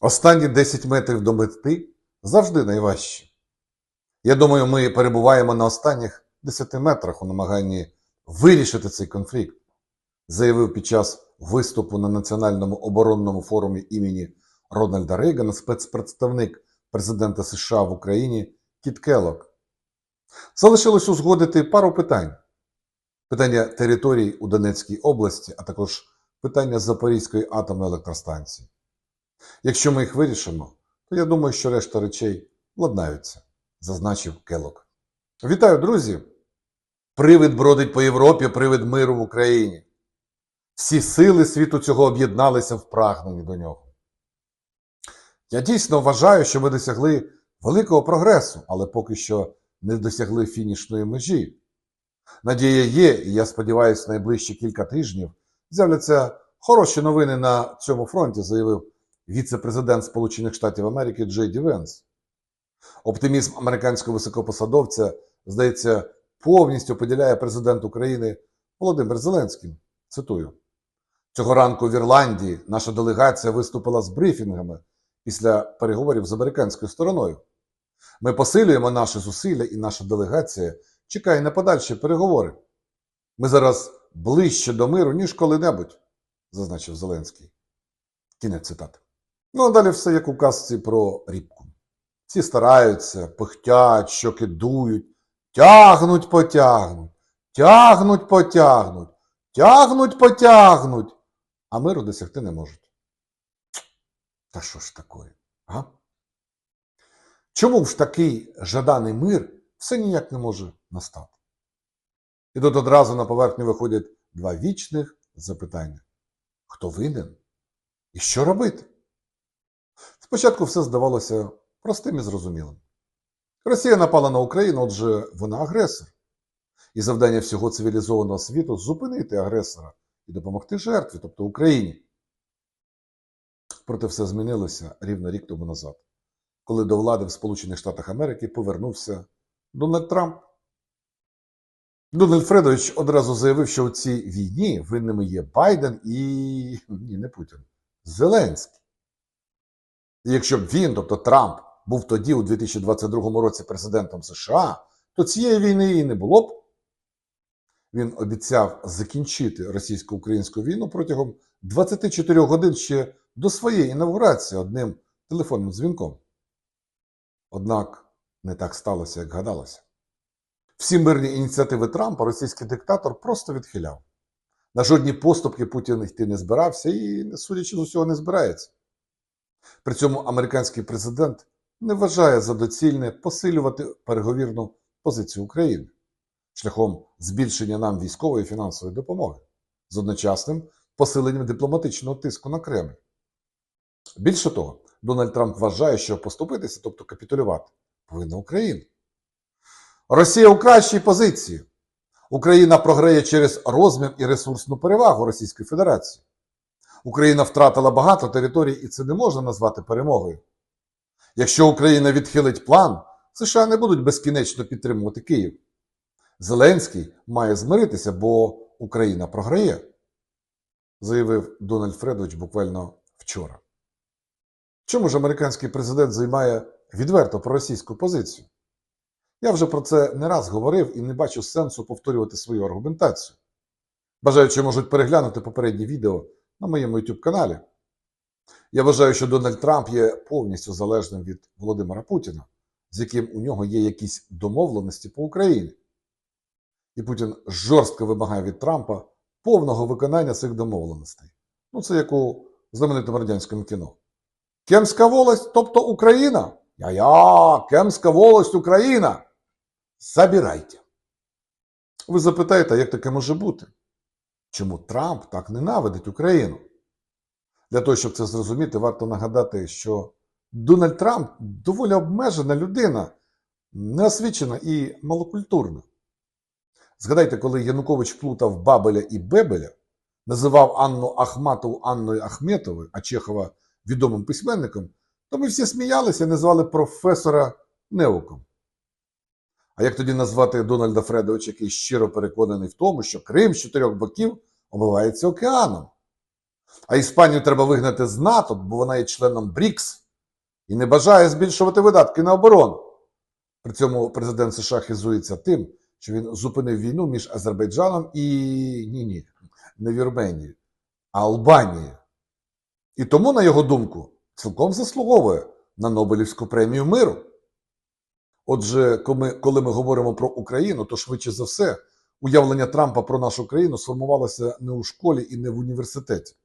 Останні 10 метрів до мети завжди найважчі. Я думаю, ми перебуваємо на останніх 10 метрах у намаганні вирішити цей конфлікт, заявив під час виступу на Національному оборонному форумі імені Рональда Рейгана спецпредставник президента США в Україні Кіт Келлок. Залишилось узгодити пару питань: питання територій у Донецькій області, а також питання Запорізької атомної електростанції. Якщо ми їх вирішимо, то я думаю, що решта речей ладнаються, зазначив Келок. Вітаю, друзі! Привид бродить по Європі, привид миру в Україні. Всі сили світу цього об'єдналися в прагненні до нього. Я дійсно вважаю, що ми досягли великого прогресу, але поки що не досягли фінішної межі. Надія є, і я сподіваюся, найближчі кілька тижнів з'являться хороші новини на цьому фронті, заявив віце-президент Сполучених Штатів Америки Джей Ді Венс. Оптимізм американського високопосадовця, здається, повністю поділяє президент України Володимир Зеленський. Цитую. Цього ранку в Ірландії наша делегація виступила з брифінгами після переговорів з американською стороною. Ми посилюємо наші зусилля, і наша делегація чекає на подальші переговори. Ми зараз ближче до миру, ніж коли-небудь, зазначив Зеленський. Кінець цитати. Ну, а далі все як у казці про рібку. Всі стараються, пихтять, щоки дують, тягнуть, потягнуть, тягнуть, потягнуть, тягнуть, потягнуть, а миру досягти не можуть. Та що ж таке? А? Чому ж такий жаданий мир все ніяк не може настати? І тут одразу на поверхню виходять два вічних запитання: хто винен і що робити? Спочатку все здавалося простим і зрозумілим. Росія напала на Україну, отже, вона агресор. І завдання всього цивілізованого світу зупинити агресора і допомогти жертві, тобто Україні. Проте все змінилося рівно рік тому назад, коли до влади в Сполучених Штатах Америки повернувся Дональд Трамп. Дональд Фредович одразу заявив, що у цій війні винними є Байден і ні, не Путін, Зеленський. І якщо б він, тобто Трамп, був тоді у 2022 році президентом США, то цієї війни і не було б. Він обіцяв закінчити російсько-українську війну протягом 24 годин ще до своєї інавгурації одним телефонним дзвінком. Однак не так сталося, як гадалося. Всі мирні ініціативи Трампа російський диктатор просто відхиляв. На жодні поступки Путін йти не збирався і, судячи з усього, не збирається. При цьому американський президент не вважає за доцільне посилювати переговірну позицію України шляхом збільшення нам військової і фінансової допомоги з одночасним посиленням дипломатичного тиску на Кремль. Більше того, Дональд Трамп вважає, що поступитися, тобто капітулювати, повинна Україна. Росія у кращій позиції. Україна програє через розмір і ресурсну перевагу Російської Федерації. Україна втратила багато територій, і це не можна назвати перемогою. Якщо Україна відхилить план, США не будуть безкінечно підтримувати Київ. Зеленський має змиритися, бо Україна програє, заявив Дональд Фредович буквально вчора. Чому ж американський президент займає відверто проросійську позицію? Я вже про це не раз говорив і не бачу сенсу повторювати свою аргументацію. Бажаючи можуть переглянути попередні відео на моєму YouTube каналі. Я вважаю, що Дональд Трамп є повністю залежним від Володимира Путіна, з яким у нього є якісь домовленості по Україні. І Путін жорстко вимагає від Трампа повного виконання цих домовленостей. Ну, це як у знаменитому радянському кіно. Кемська волость, тобто Україна. Я-я, Кемська волость Україна. Забирайте. Ви запитаєте, як таке може бути? Чому Трамп так ненавидить Україну? Для того, щоб це зрозуміти, варто нагадати, що Дональд Трамп доволі обмежена людина, неосвічена і малокультурна. Згадайте, коли Янукович плутав Бабеля і Бебеля, називав Анну Ахматову Анною Ахметовою, а Чехова відомим письменником, то ми всі сміялися і назвали професора Неуком. А як тоді назвати Дональда Фредовича, який щиро переконаний в тому, що Крим з чотирьох боків омивається океаном? А Іспанію треба вигнати з НАТО, бо вона є членом БРІКС і не бажає збільшувати видатки на оборону. При цьому президент США хизується тим, що він зупинив війну між Азербайджаном і ні, ні, не Вірменією, а Албанією. І тому, на його думку, цілком заслуговує на Нобелівську премію миру. Отже, коли ми, говоримо про Україну, то швидше за все, уявлення Трампа про нашу країну сформувалося не у школі і не в університеті.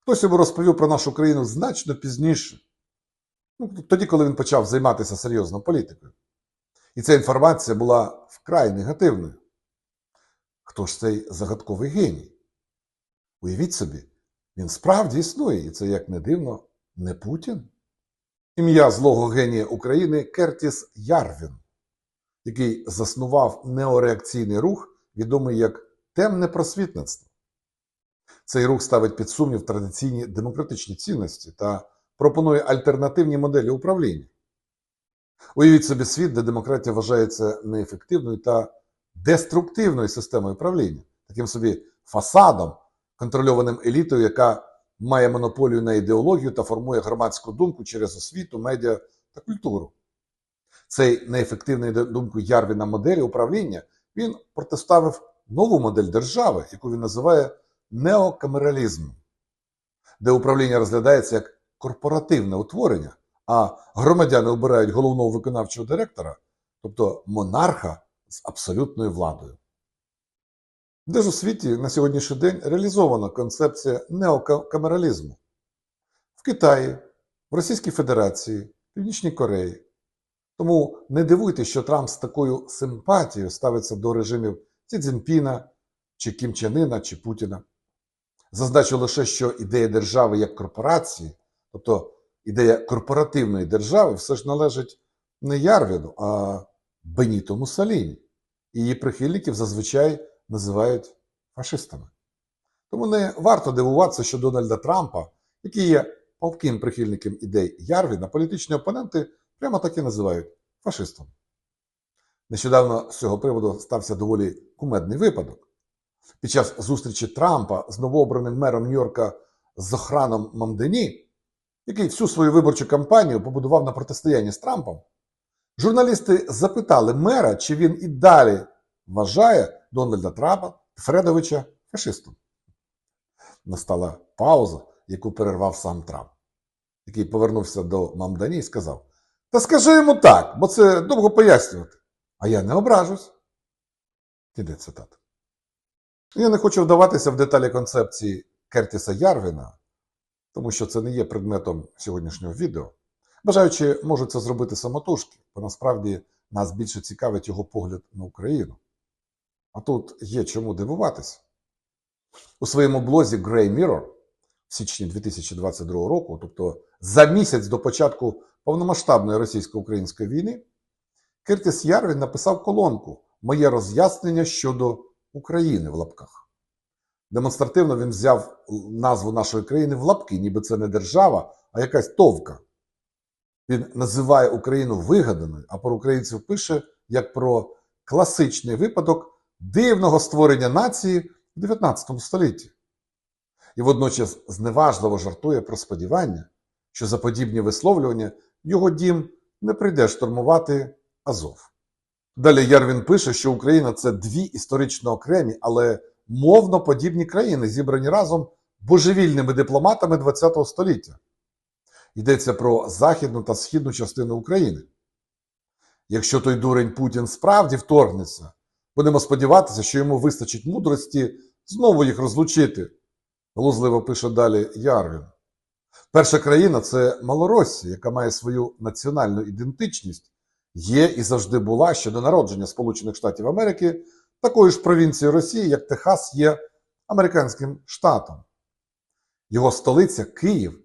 Хтось йому розповів про нашу країну значно пізніше, ну, тоді, коли він почав займатися серйозно політикою. І ця інформація була вкрай негативною. Хто ж цей загадковий геній? Уявіть собі, він справді існує, і це, як не дивно, не Путін. Ім'я злого генія України Кертіс Ярвін, який заснував неореакційний рух, відомий як темне просвітництво. Цей рух ставить під сумнів традиційні демократичні цінності та пропонує альтернативні моделі управління. Уявіть собі світ, де демократія вважається неефективною та деструктивною системою правління, таким собі фасадом, контрольованим елітою, яка має монополію на ідеологію та формує громадську думку через освіту, медіа та культуру. Цей неефективний думку Ярвіна моделі управління він протиставив нову модель держави, яку він називає неокамералізмом, де управління розглядається як корпоративне утворення, а громадяни обирають головного виконавчого директора, тобто монарха з абсолютною владою. Де ж у світі на сьогоднішній день реалізована концепція неокамералізму? В Китаї, в Російській Федерації, Північній Кореї. Тому не дивуйтесь, що Трамп з такою симпатією ставиться до режимів Ці Цзіньпіна, чи Кім Чен Іна, чи Путіна. Зазначу лише, що ідея держави як корпорації, тобто ідея корпоративної держави, все ж належить не Ярвіну, а Беніту Муссоліні. І її прихильників зазвичай називають фашистами. Тому не варто дивуватися, що Дональда Трампа, який є палким прихильником ідей Ярвіна, політичні опоненти прямо так і називають фашистом. Нещодавно з цього приводу стався доволі кумедний випадок. Під час зустрічі Трампа з новообраним мером Нью-Йорка Зохраном Мамдені, який всю свою виборчу кампанію побудував на протистоянні з Трампом, журналісти запитали мера, чи він і далі вважає Дональда Трампа Фредовича фашистом. Настала пауза, яку перервав сам Трамп, який повернувся до Мамдані і сказав: Та скажи йому так, бо це довго пояснювати. А я не ображусь. Іде цитата. Я не хочу вдаватися в деталі концепції Кертіса Ярвіна, тому що це не є предметом сьогоднішнього відео. Бажаючи, можуть це зробити самотужки, бо насправді нас більше цікавить його погляд на Україну. А тут є чому дивуватися. У своєму блозі Grey Mirror в січні 2022 року, тобто за місяць до початку повномасштабної російсько-української війни, Кертіс Ярвін написав колонку Моє роз'яснення щодо України в лапках. Демонстративно він взяв назву нашої країни в лапки, ніби це не держава, а якась товка. Він називає Україну вигаданою, а про українців пише як про класичний випадок дивного створення нації в 19 столітті. І водночас зневажливо жартує про сподівання, що за подібні висловлювання його дім не прийде штурмувати Азов. Далі Ярвін пише, що Україна це дві історично окремі, але мовно подібні країни, зібрані разом божевільними дипломатами ХХ століття. Йдеться про західну та східну частину України. Якщо той дурень Путін справді вторгнеться, будемо сподіватися, що йому вистачить мудрості знову їх розлучити, глузливо пише далі Ярвін. Перша країна це Малоросія, яка має свою національну ідентичність, є і завжди була ще до народження Сполучених Штатів Америки, такою ж провінцією Росії, як Техас є американським штатом. Його столиця Київ,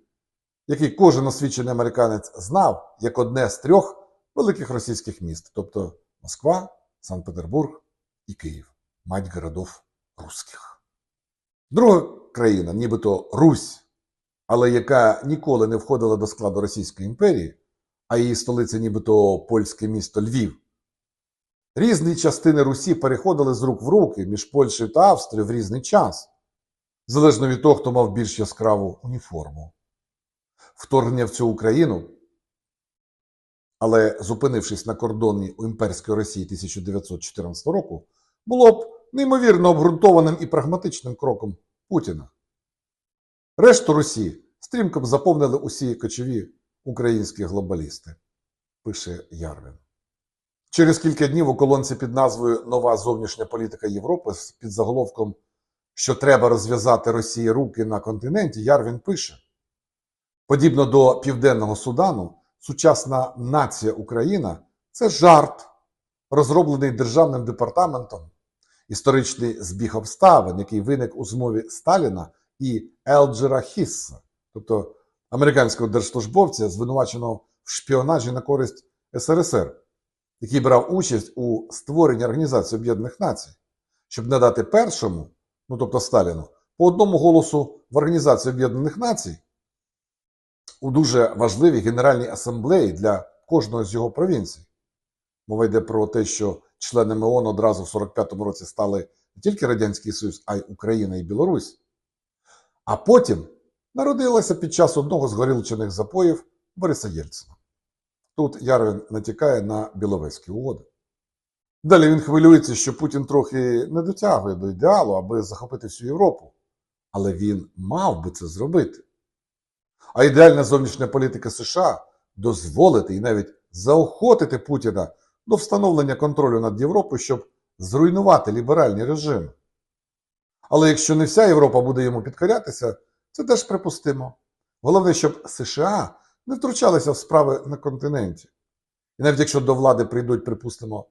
який кожен освічений американець знав як одне з трьох великих російських міст, тобто Москва, Санкт-Петербург і Київ, мать городов русських. Друга країна, нібито Русь, але яка ніколи не входила до складу Російської імперії, а її столиця нібито польське місто Львів. Різні частини Русі переходили з рук в руки між Польщею та Австрією в різний час. залежно від того, хто мав більш яскраву уніформу. Вторгнення в цю Україну, але зупинившись на кордоні у імперської Росії 1914 року, було б неймовірно обґрунтованим і прагматичним кроком Путіна. Решту Росії стрімко б заповнили усі кочові українські глобалісти, пише Ярвін. Через кілька днів у колонці під назвою Нова зовнішня політика Європи з під заголовком що треба розв'язати Росії руки на континенті, Ярвін пише: подібно до Південного Судану, сучасна нація Україна це жарт, розроблений державним департаментом, історичний збіг обставин, який виник у змові Сталіна і Елджера Хісса, тобто американського держслужбовця, звинуваченого в шпіонажі на користь СРСР, який брав участь у створенні Організації Об'єднаних Націй, щоб надати першому ну тобто Сталіну, по одному голосу в Організації Об'єднаних Націй у дуже важливій Генеральній асамблеї для кожної з його провінцій. Мова йде про те, що членами ООН одразу в 45-му році стали не тільки Радянський Союз, а й Україна і Білорусь. А потім народилася під час одного з горілчених запоїв Бориса Єльцина. Тут Ярвін натякає на Біловезькі угоди. Далі він хвилюється, що Путін трохи не дотягує до ідеалу, аби захопити всю Європу. Але він мав би це зробити. А ідеальна зовнішня політика США дозволити і навіть заохотити Путіна до встановлення контролю над Європою, щоб зруйнувати ліберальні режими. Але якщо не вся Європа буде йому підкорятися, це теж припустимо. Головне, щоб США не втручалися в справи на континенті. І навіть якщо до влади прийдуть, припустимо,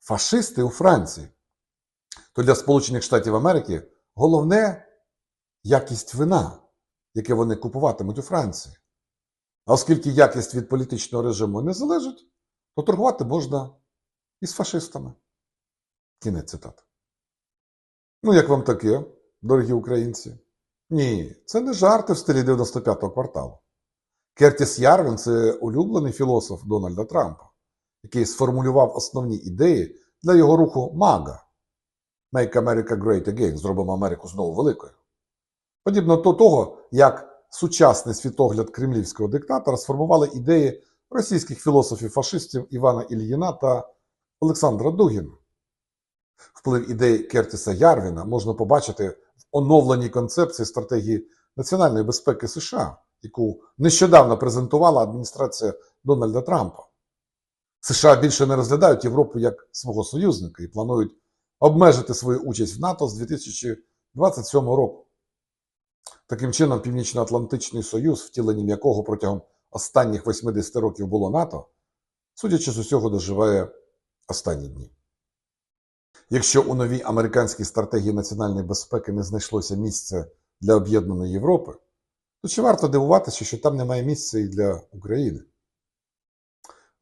фашисти у Франції, то для Сполучених Штатів Америки головне якість вина, яке вони купуватимуть у Франції. А оскільки якість від політичного режиму не залежить, то торгувати можна із фашистами. Кінець цитати. Ну, як вам таке, дорогі українці? Ні, це не жарти в стилі 95-го кварталу. Кертіс Ярвін це улюблений філософ Дональда Трампа який сформулював основні ідеї для його руху МАГА Make America Great Again, зробимо Америку знову великою. Подібно до того, як сучасний світогляд кремлівського диктатора сформували ідеї російських філософів-фашистів Івана Ільїна та Олександра Дугіна. Вплив ідей Кертіса Ярвіна можна побачити в оновленій концепції стратегії національної безпеки США, яку нещодавно презентувала адміністрація Дональда Трампа. США більше не розглядають Європу як свого союзника і планують обмежити свою участь в НАТО з 2027 року. Таким чином, Північно-Атлантичний Союз, втіленням якого протягом останніх 80 років було НАТО, судячи з усього, доживає останні дні. Якщо у новій американській стратегії національної безпеки не знайшлося місця для об'єднаної Європи, то чи варто дивуватися, що там немає місця і для України?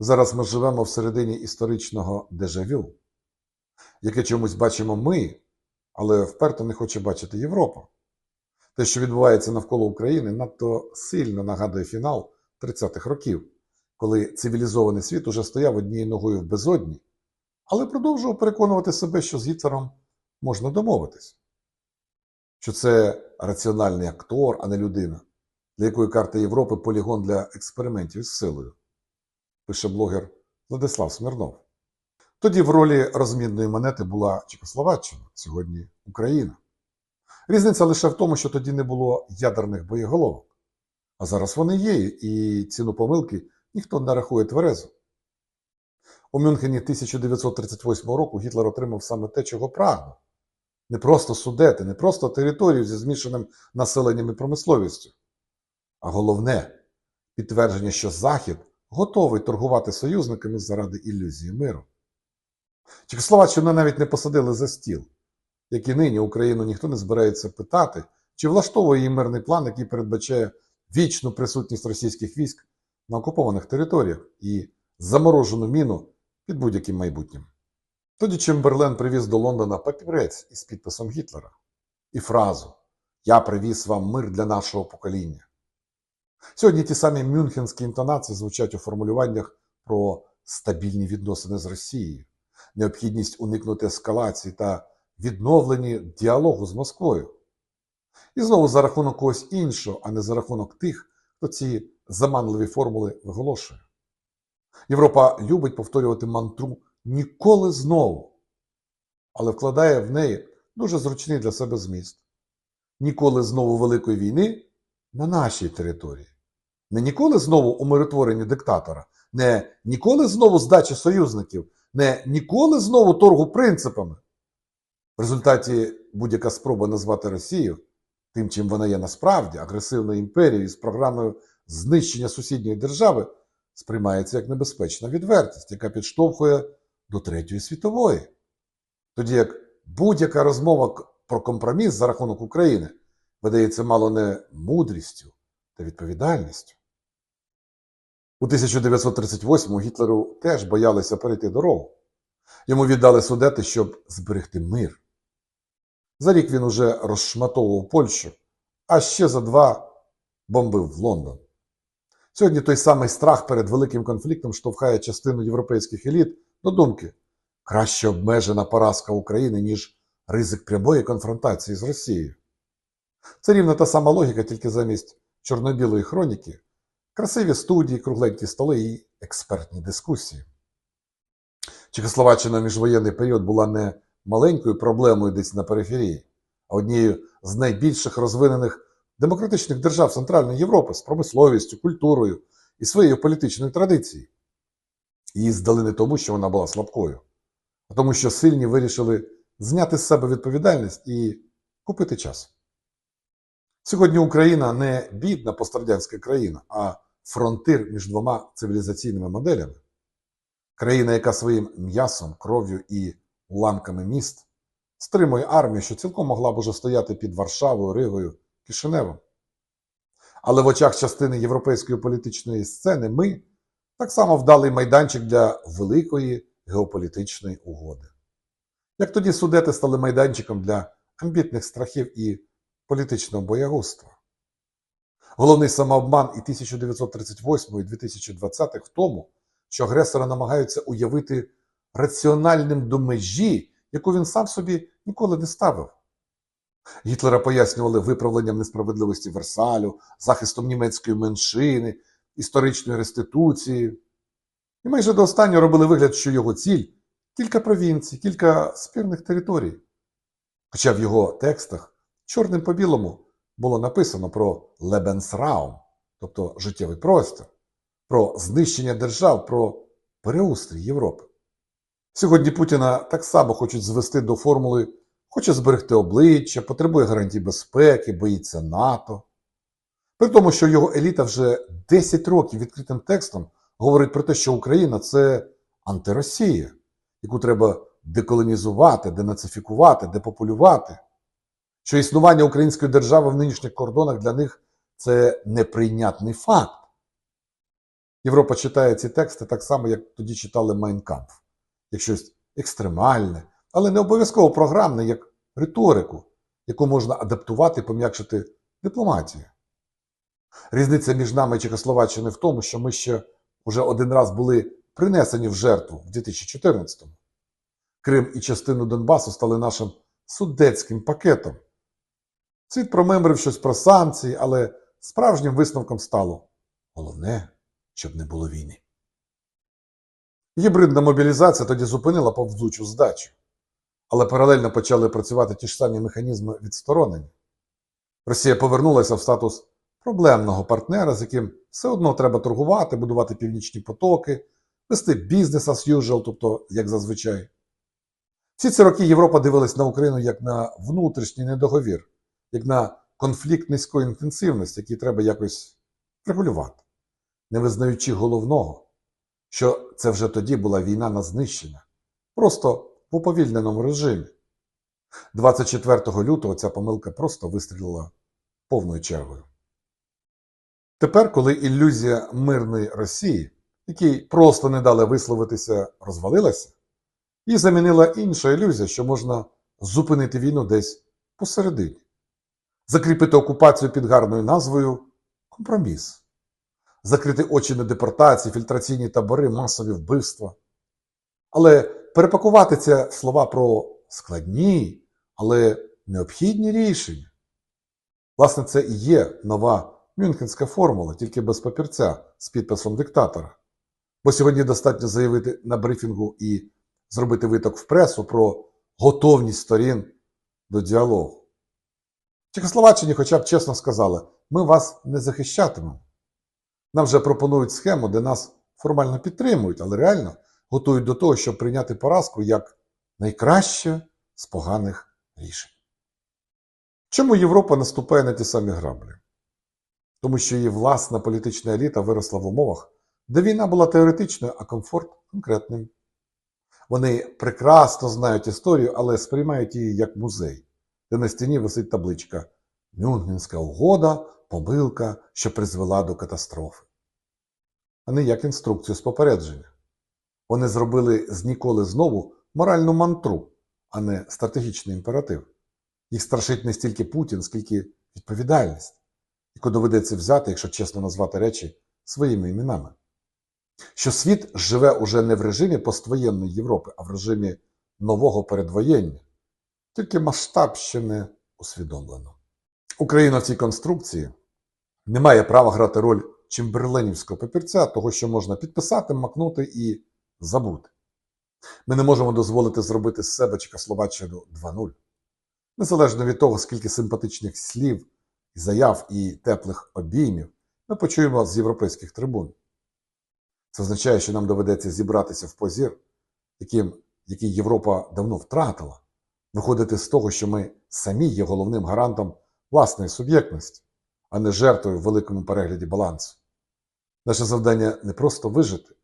Зараз ми живемо всередині історичного дежавю, яке чомусь бачимо ми, але вперто не хоче бачити Європа. Те, що відбувається навколо України, надто сильно нагадує фінал 30-х років, коли цивілізований світ уже стояв однією ногою в безодні, але продовжував переконувати себе, що з Гітлером можна домовитись, що це раціональний актор, а не людина, для якої карта Європи полігон для експериментів з силою пише блогер Владислав Смірнов. Тоді в ролі розмінної монети була Чехословаччина, сьогодні Україна. Різниця лише в тому, що тоді не було ядерних боєголовок. А зараз вони є, і ціну помилки ніхто не рахує тверезо. У Мюнхені 1938 року Гітлер отримав саме те, чого прагнув. Не просто судети, не просто територію зі змішаним населенням і промисловістю, а головне підтвердження, що Захід готовий торгувати союзниками заради ілюзії миру. Чехословаччину навіть не посадили за стіл, як і нині Україну ніхто не збирається питати, чи влаштовує її мирний план, який передбачає вічну присутність російських військ на окупованих територіях і заморожену міну під будь-яким майбутнім. Тоді Чемберлен привіз до Лондона папірець із підписом Гітлера і фразу Я привіз вам мир для нашого покоління. Сьогодні ті самі мюнхенські інтонації звучать у формулюваннях про стабільні відносини з Росією, необхідність уникнути ескалації та відновлені діалогу з Москвою. І знову за рахунок когось іншого, а не за рахунок тих, хто ці заманливі формули виголошує. Європа любить повторювати мантру ніколи знову, але вкладає в неї дуже зручний для себе зміст. Ніколи знову великої війни на нашій території. Не ніколи знову умиротворення диктатора, не ніколи знову здачі союзників, не ніколи знову торгу принципами. В результаті будь-яка спроба назвати Росію тим, чим вона є насправді, агресивною імперією з програмою знищення сусідньої держави, сприймається як небезпечна відвертість, яка підштовхує до Третьої світової. Тоді як будь-яка розмова про компроміс за рахунок України видається мало не мудрістю та відповідальністю. У 1938-му Гітлеру теж боялися перейти дорогу. Йому віддали судети, щоб зберегти мир. За рік він уже розшматовував Польщу, а ще за два бомбив в Лондон. Сьогодні той самий страх перед великим конфліктом штовхає частину європейських еліт до думки краще обмежена поразка України, ніж ризик прямої конфронтації з Росією. Це рівно та сама логіка, тільки замість чорно-білої хроніки, красиві студії, кругленькі столи і експертні дискусії. Чехословаччина міжвоєнний період була не маленькою проблемою десь на периферії, а однією з найбільших розвинених демократичних держав Центральної Європи з промисловістю, культурою і своєю політичною традицією. Її здали не тому, що вона була слабкою, а тому, що сильні вирішили зняти з себе відповідальність і купити час. Сьогодні Україна не бідна пострадянська країна, а фронтир між двома цивілізаційними моделями. Країна, яка своїм м'ясом, кров'ю і уламками міст стримує армію, що цілком могла б уже стояти під Варшавою, Ригою, Кишиневом. Але в очах частини європейської політичної сцени ми так само вдалий майданчик для великої геополітичної угоди. Як тоді судети стали майданчиком для амбітних страхів і політичного боягузтва. Головний самообман і 1938 і 2020 в тому, що агресора намагаються уявити раціональним до межі, яку він сам собі ніколи не ставив. Гітлера пояснювали виправленням несправедливості Версалю, захистом німецької меншини, історичної реституції. І майже до останнього робили вигляд, що його ціль кілька провінцій, кілька спірних територій. Хоча в його текстах чорним по білому було написано про Lebensraum, тобто життєвий простір, про знищення держав, про переустрій Європи. Сьогодні Путіна так само хочуть звести до формули хоче зберегти обличчя, потребує гарантій безпеки, боїться НАТО. При тому, що його еліта вже 10 років відкритим текстом говорить про те, що Україна це антиросія, яку треба деколонізувати, денацифікувати, депопулювати, що існування української держави в нинішніх кордонах для них це неприйнятний факт. Європа читає ці тексти так само, як тоді читали Майнкамп, як щось екстремальне, але не обов'язково програмне, як риторику, яку можна адаптувати і пом'якшити дипломатію. Різниця між нами і Чехословаччиною в тому, що ми ще вже один раз були принесені в жертву в 2014-му. Крим і частину Донбасу стали нашим судецьким пакетом. Світ промемрив щось про санкції, але справжнім висновком стало головне, щоб не було війни. Гібридна мобілізація тоді зупинила повзучу здачу, але паралельно почали працювати ті ж самі механізми відсторонення. Росія повернулася в статус проблемного партнера, з яким все одно треба торгувати, будувати північні потоки, вести бізнес as usual, тобто як зазвичай. Всі ці роки Європа дивилась на Україну як на внутрішній недоговір, як на конфлікт низької інтенсивності, який треба якось регулювати, не визнаючи головного, що це вже тоді була війна на знищення, просто в уповільненому режимі. 24 лютого ця помилка просто вистрілила повною чергою. Тепер, коли ілюзія мирної Росії, якій просто не дали висловитися, розвалилася, її замінила інша ілюзія, що можна зупинити війну десь посередині, закріпити окупацію під гарною назвою компроміс, закрити очі на депортації, фільтраційні табори, масові вбивства. Але перепакувати ці слова про складні, але необхідні рішення Власне, це і є нова Мюнхенська формула, тільки без папірця з підписом диктатора. Бо сьогодні достатньо заявити на брифінгу і зробити виток в пресу про готовність сторін до діалогу. Чехословаччині хоча б чесно сказали, ми вас не захищатимемо. Нам вже пропонують схему, де нас формально підтримують, але реально готують до того, щоб прийняти поразку як найкраще з поганих рішень. Чому Європа наступає на ті самі граблі? Тому що її власна політична еліта виросла в умовах, де війна була теоретичною, а комфорт конкретним. Вони прекрасно знають історію, але сприймають її як музей, де на стіні висить табличка Мюнхенська угода, помилка, що призвела до катастрофи. А не як інструкцію з попередження. Вони зробили з ніколи знову моральну мантру, а не стратегічний імператив. Їх страшить не стільки Путін, скільки відповідальність, яку доведеться взяти, якщо чесно назвати речі своїми іменами. Що світ живе уже не в режимі поствоєнної Європи, а в режимі нового передвоєння, тільки масштаб ще не усвідомлено. Україна в цій конструкції не має права грати роль чимберленівського папірця, того, що можна підписати, макнути і забути. Ми не можемо дозволити зробити з себе Чехословаччину 2.0. Незалежно від того, скільки симпатичних слів, заяв і теплих обіймів ми почуємо з європейських трибун. Це означає, що нам доведеться зібратися в позір, яким, який Європа давно втратила, виходити з того, що ми самі є головним гарантом власної суб'єктності, а не жертвою в великому перегляді балансу. Наше завдання не просто вижити,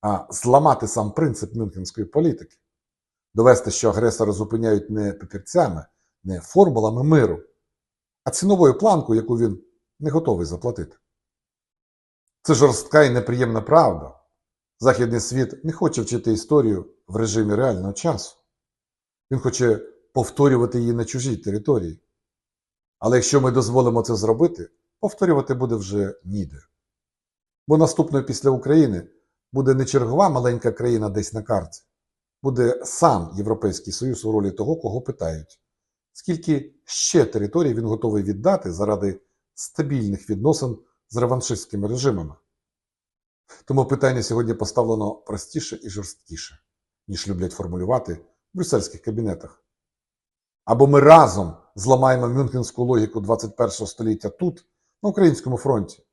а зламати сам принцип мюнхенської політики, довести, що агресора зупиняють не папірцями, не формулами миру, а ціновою планкою, яку він не готовий заплатити. Це жорстка і неприємна правда. Західний світ не хоче вчити історію в режимі реального часу. Він хоче повторювати її на чужій території. Але якщо ми дозволимо це зробити, повторювати буде вже ніде. Бо наступною після України буде не чергова маленька країна десь на карті, буде сам Європейський Союз у ролі того, кого питають, скільки ще територій він готовий віддати заради стабільних відносин з реваншистськими режимами. Тому питання сьогодні поставлено простіше і жорсткіше, ніж люблять формулювати в брюссельських кабінетах. Або ми разом зламаємо мюнхенську логіку 21 століття тут, на українському фронті,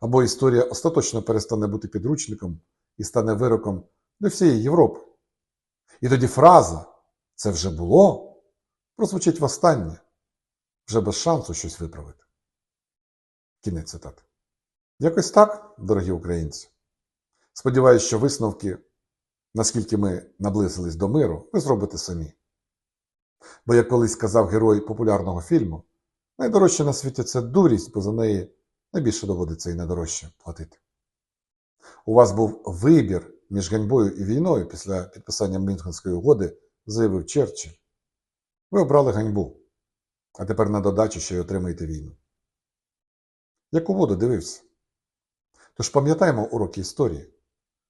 або історія остаточно перестане бути підручником і стане вироком для всієї Європи. І тоді фраза це вже було прозвучить востаннє, вже без шансу щось виправити. Кінець цитати. Якось так, дорогі українці. Сподіваюсь, що висновки, наскільки ми наблизились до миру, ви зробите самі. Бо, як колись сказав герой популярного фільму, найдорожче на світі це дурість, бо за неї найбільше доводиться і найдорожче платити. У вас був вибір між ганьбою і війною після підписання Мюнхенської угоди, заявив Черчилль. Ви обрали ганьбу, а тепер на додачу ще й отримаєте війну. Як у воду дивився. Тож пам'ятаємо уроки історії,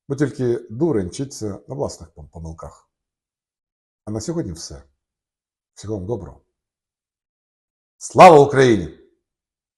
бо тільки дурень вчиться на власних помилках. А на сьогодні все. Всього вам доброго. Слава Україні!